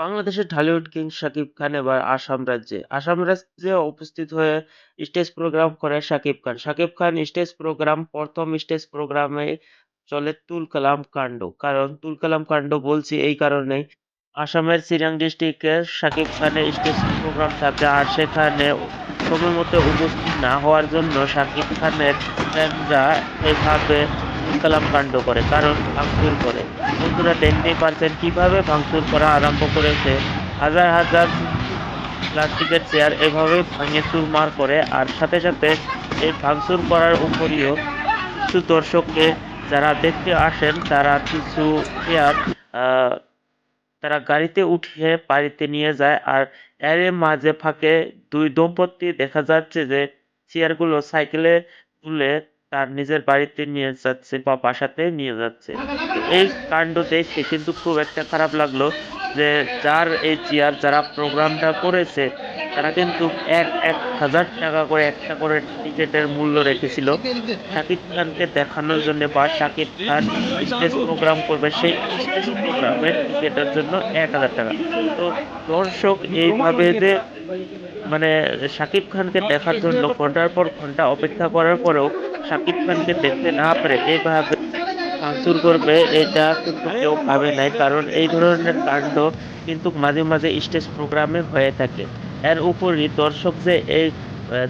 বাংলাদেশের ঢালিউড কিং শাকিব খান এবার আসাম রাজ্যে। আসাম রাজ্যে উপস্থিত হয়ে স্টেজ প্রোগ্রাম করে শাকিব খান। শাকিব খান স্টেজ প্রোগ্রাম, প্রথম স্টেজ প্রোগ্রামে চলে তুল কালাম কাণ্ড কারণ তুল কালাম কাণ্ড বলছি এই কারণে আসামের চিরাং ডিস্ট্রিক্টে শাকিব খানের স্টেজ প্রোগ্রাম থাকে আর সেখানে সময় মতো উপস্থিত না হওয়ার জন্য শাকিব খানের ফ্যানরা এভাবে কালাম কাণ্ড করে, কারণ ভাঙচুর করে। বন্ধুরা, দেখতেই পারছেন কীভাবে ভাঙচুর করা আরম্ভ করেছে। হাজার হাজার প্লাস্টিকের চেয়ার এভাবে ভাঙে চুরমার করে, আর সাথে সাথে এই ভাঙচুর করার উপরিও কিছু দর্শককে যারা দেখতে আসেন, তারা কিছু চেয়ার তারা গাড়িতে উঠিয়ে বাড়িতে নিয়ে যায়, আর এর মাঝে ফাঁকে দুই দম্পতি দেখা যাচ্ছে যে চেয়ারগুলো সাইকেলে তুলে তার নিজের বাড়িতে নিয়ে যাচ্ছে, বা বাসাতে নিয়ে যাচ্ছে। এই কাণ্ড দেখে কিন্তু খুব একটা খারাপ লাগল যে যার এই চেয়ার যারা প্রোগ্রামটা করেছে, তারা কিন্তু এক এক হাজার টাকা করে একটা করে টিকিটের মূল্য রেখেছিল। শাকিব খানকে দেখানোর জন্য বা শাকিব খান স্টেজ প্রোগ্রাম করবে, সেই স্টেজ প্রোগ্রামের টিকিটের জন্য এক হাজার টাকা। তো দর্শক, এইভাবে যে মানে শাকিব খানকে দেখার জন্য ঘণ্টার পর ঘণ্টা অপেক্ষা করার পরেও শাকিব খানকে দেখতে না পারে এইভাবে ভাঙচুর করবে, এটা কিন্তু কেউ ভাবে নাই। কারণ এই ধরনের কাণ্ড কিন্তু মাঝে মাঝে স্টেজ প্রোগ্রামে হয়ে থাকে। এর উপরই দর্শক যে এই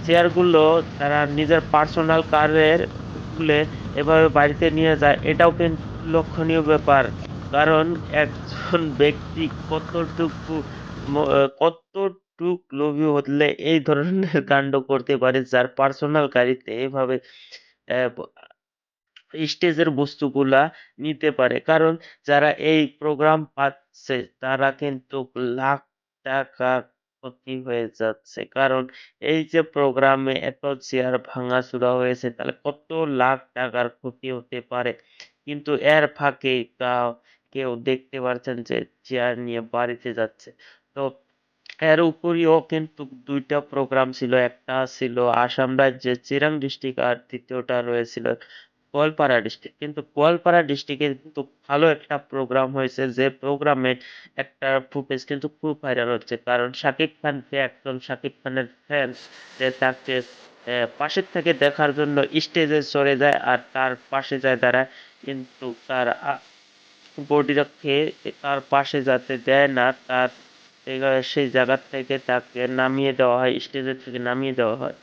চেয়ারগুলো তারা নিজের পার্সোনাল কারের তুলে এভাবে বাড়িতে নিয়ে যায়, এটাও কিন্তু লক্ষণীয় ব্যাপার। কারণ একজন ব্যক্তি কতটুকু ম- কতটুক লোভী হলে এই ধরনের কাণ্ড করতে পারে, যার পার্সোনাল গাড়িতে এভাবে স্টেজের বস্তুগুলা নিতে পারে। কারণ যারা এই প্রোগ্রাম পাচ্ছে, তারা কিন্তু লাখ টাকা ক্ষতি হয়ে যাচ্ছে। কারণ এই যে প্রোগ্রামে এত চেয়ার ভাঙা ভাঙাচুরা হয়েছে, তাহলে কত লাখ টাকার ক্ষতি হতে পারে? কিন্তু এর ফাঁকে কেউ দেখতে পারছেন যে চেয়ার নিয়ে বাড়িতে যাচ্ছে। তো এর উপরেও কিন্তু দুইটা প্রোগ্রাম ছিল। একটা ছিল আসাম রাজ্যের চিরাং ডিস্ট্রিক্ট আর দ্বিতীয়টা রয়েছিল গোয়ালপাড়া ডিস্ট্রিক্ট কিন্তু গোয়ালপাড়া ডিস্ট্রিক্টে কিন্তু ভালো একটা প্রোগ্রাম হয়েছে। যে প্রোগ্রামে একটা ফুটেজ কিন্তু খুব ভাইরাল হচ্ছে। কারণ শাকিব খান যে একজন শাকিব খানের ফ্যান যে তাকে পাশের থেকে দেখার জন্য স্টেজে চড়ে যায় আর তার পাশে যায় তারা। কিন্তু তার বডি রাখে তার পাশে যাতে দেয় না, তার সেই জায়গার থেকে তাকে নামিয়ে দেওয়া হয় স্টেজের থেকে নামিয়ে দেওয়া হয়।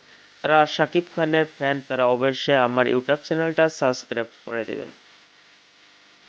তারা সাকিব খানের ফ্যান তারা অবশ্যই আমার ইউটিউব চ্যানেলটা সাবস্ক্রাইব করে দেবেন।